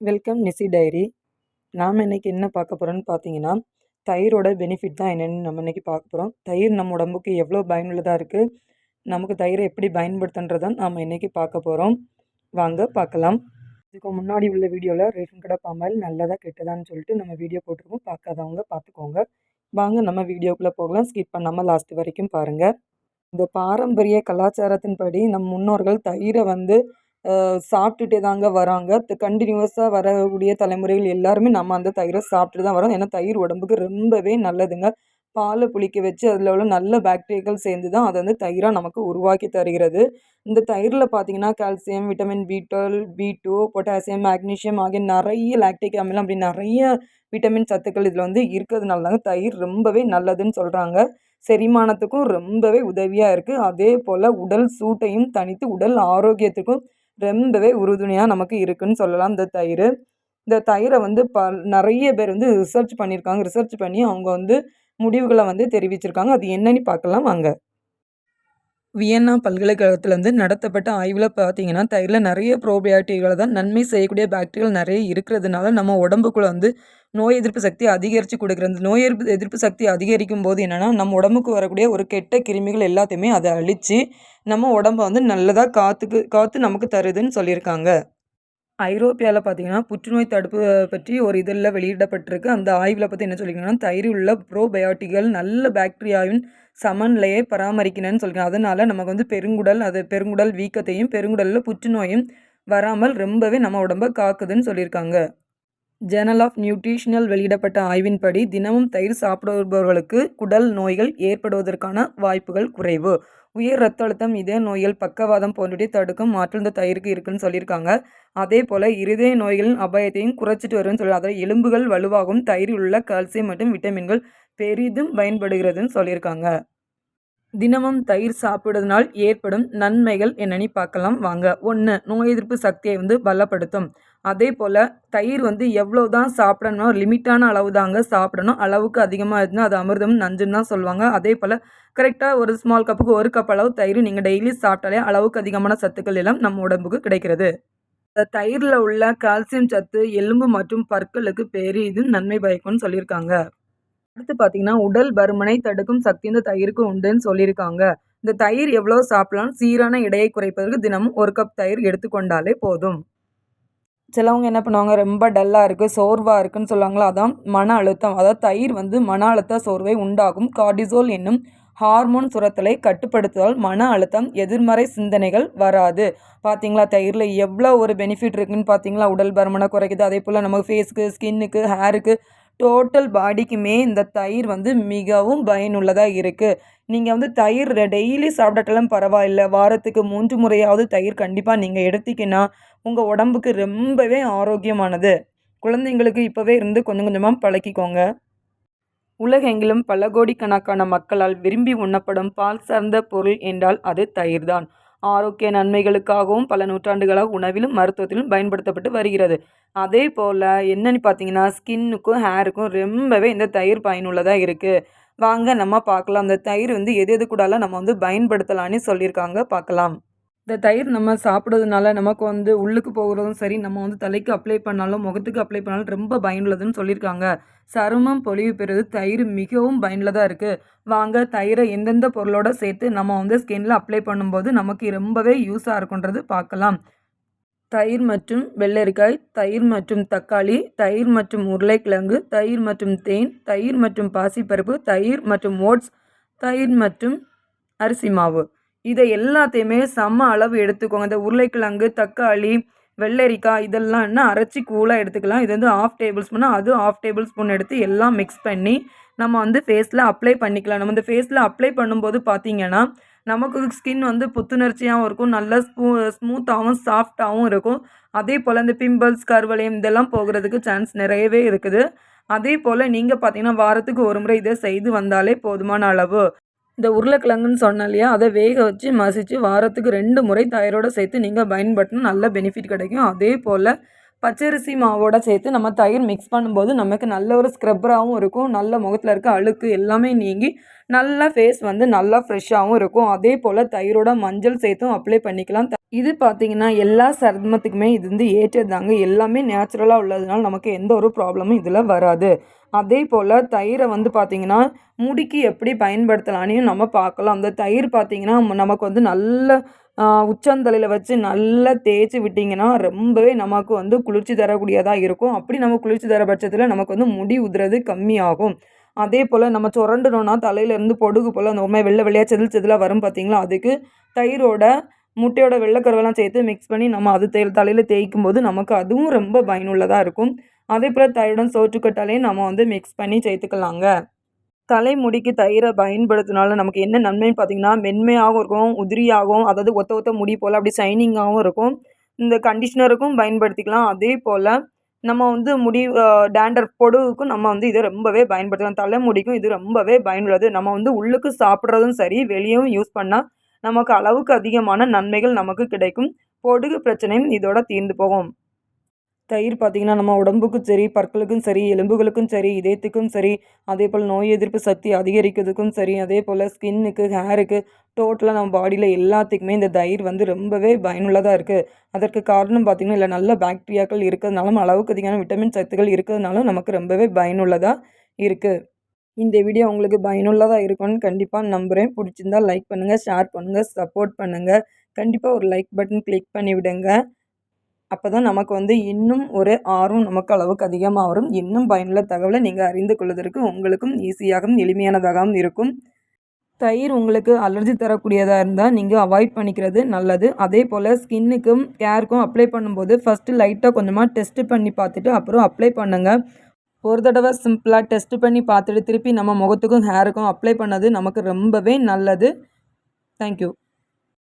Welcome நிசி diary. நாம் இன்றைக்கி என்ன பார்க்க போகிறோன்னு பார்த்தீங்கன்னா தயிரோட பெனிஃபிட் தான் என்னென்னு நம்ம இன்றைக்கி பார்க்க போகிறோம் தயிர் நம்ம உடம்புக்கு எவ்வளோ பயனுள்ளதாக இருக்குது நமக்கு தயிரை எப்படி பயன்படுத்துன்றதான் நாம் இன்றைக்கி பார்க்க போகிறோம் வாங்க பார்க்கலாம். இதுக்கு முன்னாடி உள்ள வீடியோவில் ரேஷன் கடை பாமாயில் நல்லதாக கெட்டதான்னு சொல்லிட்டு நம்ம வீடியோ போட்டிருக்கோம். பார்க்காதவங்க பார்த்துக்கோங்க. வாங்க நம்ம வீடியோக்குள்ளே போகலாம். ஸ்கிப் பண்ணாமல் லாஸ்ட் வரைக்கும் பாருங்கள் இந்த பாரம்பரிய கலாச்சாரத்தின்படி நம் முன்னோர்கள் தயிரை வந்து சாப்பிட்டுட்டே தாங்க வராங்க. கண்டினியூஸாக வரக்கூடிய தலைமுறைகள் எல்லாருமே நம்ம அந்த தயிரை சாப்பிட்டு தான் வரோம். ஏன்னா தயிர் உடம்புக்கு ரொம்பவே நல்லதுங்க. பாலை புளிக்க வச்சு அதில் உள்ள நல்ல பாக்டீரியாக்கள் சேர்ந்து தான் அதை வந்து தயிராக நமக்கு உருவாக்கி தருகிறது. இந்த தயிரில் பார்த்தீங்கன்னா calcium vitamin B twelve B two potassium magnesium ஆகிய நிறைய லாக்டிக் அமிலம் அப்படி நிறைய விட்டமின் சத்துக்கள் இதில் வந்து இருக்கிறதுனால தாங்க தயிர் ரொம்பவே நல்லதுன்னு சொல்கிறாங்க செரிமானத்துக்கும் ரொம்பவே உதவியாக இருக்குது அதே போல் உடல் சூட்டையும் தனித்து உடல் ஆரோக்கியத்துக்கும் ரொம்பவே உறுதுணையாக நமக்கு இருக்குன்னு சொல்லலாம் இந்த தயிர். இந்த தயிரை வந்து ப நிறைய பேர் வந்து ரிசர்ச் பண்ணியிருக்காங்க. ரிசர்ச் பண்ணி அவங்க வந்து முடிவுகளை வந்து தெரிவிச்சிருக்காங்க. அது என்னன்னு பார்க்கலாம் வாங்க. வியன்னா பல்கலைக்கழகத்திலேருந்து நடத்தப்பட்ட ஆய்வில் பார்த்தீங்கன்னா தயிரில் நிறைய ப்ரோபயாட்டிகளை தான் நன்மை செய்யக்கூடிய பாக்டீரியல் நிறைய இருக்கிறதுனால நம்ம உடம்புக்குள்ள வந்து நோய் எதிர்ப்பு சக்தி அதிகரித்து கொடுக்குறது நோய் எதிர்ப்பு எதிர்ப்பு சக்தி அதிகரிக்கும் போது என்னென்னா நம்ம உடம்புக்கு வரக்கூடிய ஒரு கெட்ட கிருமிகள் எல்லாத்தையுமே அதை அழித்து நம்ம உடம்ப வந்து நல்லதாக காத்துக்கு காற்று நமக்கு தருதுன்னு சொல்லியிருக்காங்க. ஐரோப்பியாவில் பார்த்தீங்கன்னா புற்றுநோய் தடுப்பு பற்றி ஒரு இதழில் வெளியிடப்பட்டிருக்கு. அந்த ஆய்வில் பற்றி என்ன சொல்லியிருக்காங்கன்னா தயிரில் உள்ள ப்ரோபயோட்டிகள் நல்ல பாக்டீரியாவின் சமநிலையை பராமரிக்கணும்னு சொல்லியிருக்காங்க அதனால் நமக்கு வந்து பெருங்குடல் அது பெருங்குடல் வீக்கத்தையும் பெருங்குடலில் புற்றுநோயும் வராமல் ரொம்பவே நம்ம உடம்பை காக்குதுன்னு சொல்லியிருக்காங்க ஜேர்னல் ஆஃப் நியூட்ரிஷனல் வெளியிடப்பட்ட ஆய்வின்படி தினமும் தயிர் சாப்பிடுபவர்களுக்கு குடல் நோய்கள் ஏற்படுவதற்கான வாய்ப்புகள் குறைவு. உயர் ரத்த அழுத்தம் இதய நோய்கள் பக்கவாதம் போன்றவற்றை தடுக்கும் ஆற்றல் இந்த தயிருக்கு இருக்குன்னு சொல்லியிருக்காங்க. அதே போல் இருதய நோய்களின் அபாயத்தையும் குறைச்சிட்டு வரும்னு சொல்லி அதாவது எலும்புகள் வலுவாகும் தயிரில் உள்ள கால்சியம் மற்றும் விட்டமின்கள் பெரிதும் பயன்படுகிறதுன்னு சொல்லியிருக்காங்க. தினமும் தயிர் சாப்பிடுவதனால் ஏற்படும் நன்மைகள் என்னன்னு பார்க்கலாம். வாங்க. ஒன்று நோய் எதிர்ப்பு சக்தியை வந்து பலப்படுத்தும். அதே போல் தயிர் வந்து எவ்வளோ தான் சாப்பிடணும் லிமிட்டான அளவு தாங்க சாப்பிடணும். அளவுக்கு அதிகமாக இருந்தால் அது அமிர்தம் நஞ்சுன்னு தான் சொல்லுவாங்க. அதே போல் கரெக்டாக ஒரு ஸ்மால் கப்புக்கு ஒரு கப் அளவு தயிர் நீங்கள் டெய்லி சாப்பிட்டாலே அளவுக்கு அதிகமான சத்துக்கள் எல்லாம் நம்ம உடம்புக்கு கிடைக்கிறது. இந்த தயிரில் உள்ள கால்சியம் சத்து எலும்பு மற்றும் பற்களுக்கு பெரிதும் நன்மை பயக்கும்னு சொல்லியிருக்காங்க. அடுத்து பார்த்தீங்கன்னா உடல் பருமனை தடுக்கும் சக்தி இந்த தயிருக்கு உண்டுன்னு சொல்லியிருக்காங்க. இந்த தயிர் எவ்வளோ சாப்பிடலாம் சீரான இடையை குறைப்பதற்கு தினமும் ஒரு கப் தயிர் எடுத்துக்கொண்டாலே போதும். சிலவங்க என்ன பண்ணுவாங்க ரொம்ப டல்லாக இருக்குது சோர்வாக இருக்குன்னு சொல்லுவாங்களா அதான் மன அழுத்தம். அதாவது தயிர் வந்து மன அழுத்த சோர்வை உண்டாகும் கார்டிசோல் என்னும் ஹார்மோன் சுரத்தலை கட்டுப்படுத்துவதால் மன அழுத்தம் எதிர்மறை சிந்தனைகள் வராது. பார்த்தீங்களா தயிரில் எவ்வளோ ஒரு பெனிஃபிட் இருக்குதுன்னு பார்த்தீங்களா உடல் பருமனை குறைக்குது. அதே போல் நமக்கு ஃபேஸ்க்கு ஸ்கின்னுக்கு ஹேருக்கு டோட்டல் பாடிக்குமே இந்த தயிர் வந்து மிகவும் பயனுள்ளதாக இருக்குது நீங்கள் வந்து தயிர் டெய்லி சாப்பிடட்டெல்லாம் பரவாயில்ல. வாரத்துக்கு மூன்று முறையாவது தயிர் கண்டிப்பாக நீங்கள் எடுத்திங்கன்னா உங்கள் உடம்புக்கு ரொம்பவே ஆரோக்கியமானது. குழந்தைங்களுக்கு இப்போவே இருந்து கொஞ்சம் கொஞ்சமாக பழக்கிக்கோங்க. உலகெங்கிலும் பல கோடிக்கணக்கான மக்களால் விரும்பி உண்ணப்படும் பால் சார்ந்த பொருள் என்றால் அது தயிர்தான். ஆரோக்கிய நன்மைகளுக்காகவும் பல நூற்றாண்டுகளாக உணவிலும் மருத்துவத்திலும் பயன்படுத்தப்பட்டு வருகிறது. அதே போல் என்னன்னு பார்த்தீங்கன்னா ஸ்கின்னுக்கும் ஹேருக்கும் ரொம்பவே இந்த தயிர் பயனுள்ளதாக இருக்குது வாங்க நம்ம பார்க்கலாம். அந்த தயிர் வந்து எது எது கூடலாம் நம்ம வந்து பயன்படுத்தலான்னு சொல்லியிருக்காங்க. பார்க்கலாம். இந்த தயிர் நம்ம சாப்பிட்றதுனால நமக்கு வந்து உள்ளுக்கு போகிறதும் சரி நம்ம வந்து தலைக்கு அப்ளை பண்ணாலும் முகத்துக்கு அப்ளை பண்ணாலும் ரொம்ப பயனுள்ளதுன்னு சொல்லியிருக்காங்க. சருமம் பொலிவு பெறுவது தயிர் மிகவும் பயனுள்ளதாக இருக்குது வாங்க தயிரை எந்தெந்த பொருளோட சேர்த்து நம்ம வந்து ஸ்கின்ல அப்ளை பண்ணும்போது நமக்கு ரொம்பவே யூஸாக இருக்குன்றது பார்க்கலாம். தயிர் மற்றும் வெள்ளரிக்காய் தயிர் மற்றும் தக்காளி தயிர் மற்றும் உருளைக்கிழங்கு தயிர் மற்றும் தேன் தயிர் மற்றும் பாசிப்பருப்பு தயிர் மற்றும் ஓட்ஸ் தயிர் மற்றும் அரிசி மாவு. இதை எல்லாத்தையுமே சம அளவு எடுத்துக்கோங்க. இந்த உருளைக்கிழங்கு தக்காளி வெள்ளரிக்காய் இதெல்லாம் என்ன அரைச்சி கூலாக எடுத்துக்கலாம். இது வந்து ஆஃப் டேபிள் ஸ்பூன் அது ஆஃப் டேபிள் ஸ்பூன் எடுத்து எல்லாம் மிக்ஸ் பண்ணி நம்ம வந்து ஃபேஸில் அப்ளை பண்ணிக்கலாம். நம்ம இந்த ஃபேஸில் அப்ளை பண்ணும்போது பார்த்தீங்கன்னா நமக்கு ஸ்கின் வந்து புத்துணர்ச்சியாகவும் இருக்கும். நல்ல ஸ்மூ ஸ்மூத்தாகவும் சாஃப்டாகவும் இருக்கும். அதே போல் இந்த பிம்பிள்ஸ் கருவளையம் இதெல்லாம் போகிறதுக்கு சான்ஸ் நிறையவே இருக்குது. அதே போல் நீங்கள் பார்த்தீங்கன்னா வாரத்துக்கு ஒரு முறை இதை செய்து வந்தாலே போதுமான அளவு. இந்த உருளைக்கிழங்குன்னு சொன்னேன் இல்லையா? அதை வேக வச்சு மசித்து வாரத்துக்கு ரெண்டு முறை தயிரோடு சேர்த்து நீங்கள் பயன்படுத்தினா நல்ல பெனிஃபிட் கிடைக்கும். அதே போல் பச்சரிசி மாவோட சேர்த்து நம்ம தயிர் மிக்ஸ் பண்ணும்போது நமக்கு நல்ல ஒரு ஸ்க்ரப்பராகவும் இருக்கும். நல்ல முகத்தில் இருக்க அழுக்கு எல்லாமே நீங்கி நல்லா ஃபேஸ் வந்து நல்லா ஃப்ரெஷ்ஷாகவும் இருக்கும். அதே போல் தயிரோட மஞ்சள் சேர்த்தும் அப்ளை பண்ணிக்கலாம். இது பார்த்தீங்கன்னா எல்லா சர்மத்துக்குமே இது வந்து ஏற்றதாங்க. எல்லாமே நேச்சுரலாக உள்ளதுனால நமக்கு எந்த ஒரு ப்ராப்ளமும் இதில் வராது. அதே போல் தயிரை வந்து பார்த்திங்கன்னா முடிக்கு எப்படி பயன்படுத்தலான்னு நம்ம பார்க்கலாம். அந்த தயிர் பார்த்திங்கன்னா நமக்கு வந்து நல்ல உச்சந்தலையில் வச்சு நல்லா தேய்ச்சி விட்டிங்கன்னா ரொம்பவே நமக்கு வந்து குளிர்ச்சி தரக்கூடியதாக இருக்கும். அப்படி நம்ம குளிர்ச்சி தர பட்சத்தில் நமக்கு வந்து முடி உதுறது கம்மியாகும். அதே போல் நம்ம சுரண்டணும்னா தலையிலேருந்து பொடுகு போல் அந்த உண்மை வெள்ளை வெள்ளையாக செதில் செதிலாக வரும் பார்த்திங்களா அதுக்கு தயிரோட முட்டையோட வெள்ளைக்கருவெல்லாம் சேர்த்து மிக்ஸ் பண்ணி நம்ம அது தே தலையில் தேய்க்கும் போது நமக்கு அதுவும் ரொம்ப பயனுள்ளதாக இருக்கும். அதே போல் தயிருடன் சோற்றுக்கட்டாலையும் நம்ம வந்து மிக்ஸ் பண்ணி சேர்த்துக்கலாங்க. தலைமுடிக்கு தயிரை பயன்படுத்தினால நமக்கு என்ன நன்மைன்னு பார்த்தீங்கன்னா மென்மையாகவும் இருக்கும் உதிரியாகவும் அதாவது ஒத்த ஒத்த முடி போல் அப்படி ஷைனிங்காகவும் இருக்கும். இந்த கண்டிஷ்னருக்கும் பயன்படுத்திக்கலாம். அதே போல் நம்ம வந்து முடி டேண்டர் பொடுவுக்கும் நம்ம வந்து இதை ரொம்பவே பயன்படுத்தலாம். தலைமுடிக்கும் இது ரொம்பவே பயனுள்ளது. நம்ம வந்து உள்ளுக்கு சாப்பிட்றதும் சரி வெளியேவும் யூஸ் பண்ணால் நமக்கு அளவுக்கு அதிகமான நன்மைகள் நமக்கு கிடைக்கும். பொடுகு பிரச்சனையும் இதோட தீர்ந்து போகும். தயிர் பார்த்திங்கன்னா நம்ம உடம்புக்கும் சரி பற்களுக்கும் சரி எலும்புகளுக்கும் சரி இதயத்துக்கும் சரி அதே போல் நோய் எதிர்ப்பு சக்தி அதிகரிக்கிறதுக்கும் சரி அதே போல் ஸ்கின்னுக்கு ஹேருக்கு டோட்டலாக நம்ம பாடியில் எல்லாத்துக்குமே இந்த தயிர் வந்து ரொம்பவே பயனுள்ளதாக இருக்குது அதற்கு காரணம் பார்த்திங்கன்னா இல்லை நல்ல பாக்டீரியாக்கள் இருக்கிறதுனாலும் அளவுக்கு அதிகமான விட்டமின் சத்துக்கள் இருக்கிறதுனாலும் நமக்கு ரொம்பவே பயனுள்ளதாக இருக்குது இந்த வீடியோ உங்களுக்கு பயனுள்ளதாக இருக்கும்னு கண்டிப்பாக நம்புகிறேன் பிடிச்சிருந்தா லைக் பண்ணுங்கள் ஷேர் பண்ணுங்கள் சப்போர்ட் பண்ணுங்கள் கண்டிப்பாக ஒரு லைக் பட்டன் கிளிக் பண்ணி விடுங்க அப்போ தான் நமக்கு வந்து இன்னும் ஒரு ஆர்வம் நமக்கு அளவுக்கு அதிகமாக வரும். இன்னும் பயனுள்ள தகவலை நீங்கள் அறிந்து கொள்வதற்கு உங்களுக்கும் ஈஸியாகவும் எளிமையானதாகவும் இருக்கும். தயிர் உங்களுக்கு அலர்ஜி தரக்கூடியதாக இருந்தால் நீங்கள் அவாய்ட் பண்ணிக்கிறது நல்லது. அதே போல் ஸ்கின்னுக்கும் கேருக்கும் அப்ளை பண்ணும்போது ஃபஸ்ட்டு லைட்டாக கொஞ்சமாக டெஸ்ட்டு பண்ணி பார்த்துட்டு அப்புறம் அப்ளை பண்ணுங்கள் ஒரு தடவை சிம்பிளாக டெஸ்ட் பண்ணி பார்த்துட்டு திருப்பி நம்ம முகத்துக்கும் ஹேருக்கும் அப்ளை பண்ணது நமக்கு ரொம்பவே நல்லது. தேங்க்யூ